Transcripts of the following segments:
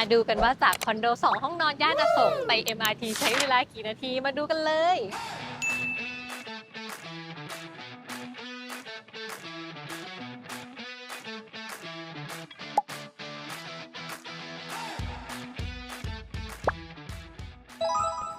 มาดูกันว่าจากคอนโด 2 ห้องนอนย่านอโศกไป MRT ใช้เวลากี่นาทีมาดูกันเลย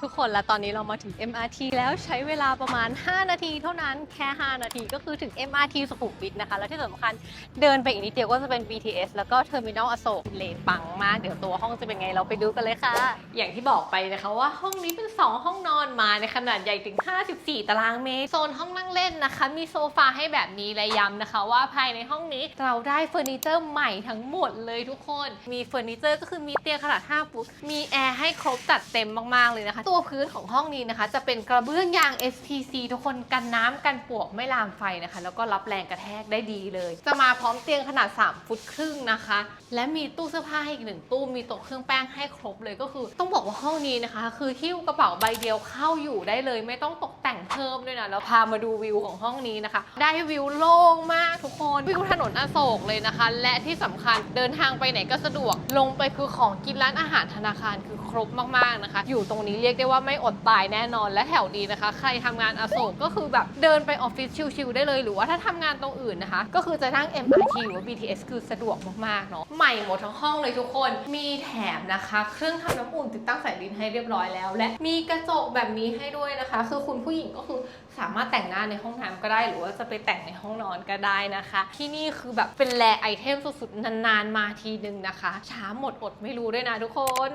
ทุกคนและตอนนี้เรามาถึง MRT แล้วใช้เวลาประมาณ 5 นาทีเท่านั้นแค่ 5 นาทีก็คือถึง MRT สุขุมวิทนะคะ และที่สำคัญเดินไปอีกนิดเดียวก็จะเป็น BTS แล้วก็ Terminal อโศกเลนปังมาก เดี๋ยวตัวห้องจะเป็นไงเราไปดูกันเลยค่ะ อย่างที่บอกไปนะคะว่าห้องนี้เป็น 2 ห้องนอนมาในขนาดใหญ่ถึง 54 ตารางเมตรโซนห้องนั่งเล่นนะคะ มีโซฟาให้แบบนี้และย้ำนะคะ ว่าภายในห้องนี้เราได้เฟอร์นิเจอร์ใหม่ทั้งหมดเลยทุกคนมีเฟอร์นิเจอร์ก็คือมีเตียงขนาด5ฟุตมีแอร์ให้ครบจัดเต็มมากๆเลยนะคะตัวพื้นของห้องนี้นะคะ จะเป็นกระเบื้องยาง SPC ทุกคนกันน้ำกันปวกไม่ลามไฟนะคะ แล้วก็รับแรงกระแทกได้ดีเลย จะมาพร้อมเตียงขนาด 3 ฟุตครึ่งนะคะ และมีตู้เสื้อผ้าให้อีกหนึ่งตู้มีโต๊ะเครื่องแป้งให้ครบเลยก็คือ ต้องบอกว่าห้องนี้นะคะ คือหิ้วกระเป๋าใบเดียวเข้าอยู่ได้เลย ไม่ต้องตกแต่งเพิ่มด้วยนะแล้วพามาดูวิวของห้องนี้นะคะ ได้วิวโล่งมากทุกคนวิวถนนอโศกเลยนะคะ และที่สำคัญเดินทางไปไหนก็สะดวกลงไปคือของกินร้านอาหารธนาคารคือ ครบมากๆนะคะ อยู่ตรงนี้เรียกได้ว่าไม่อดตายแน่นอนและแถวนี้นะคะ ใครทำงานอโศกก็คือแบบเดินไปออฟฟิศชิลๆได้เลย หรือว่าถ้าทำงานตรงอื่นนะคะ ก็คือจะนั่ง MRT หรือว่า BTS คือสะดวกมากๆเนาะใหม่หมดทั้งห้องเลยทุกคน มีแถมนะคะ เครื่องทำน้ำอุ่นติดตั้งสายดินให้เรียบร้อยแล้ว และมีกระจกแบบนี้ให้ด้วยนะคะ คือคุณผู้หญิงก็คือสามารถแต่งหน้าในห้องน้ำก็ได้ หรือว่าจะไปแต่งในห้องนอนก็ได้นะคะ ที่นี่คือแบบเป็นแลไอเทมสุดๆนานๆมาทีนึงนะคะ ช้าหมดอดไม่รู้ด้วยนะทุกคน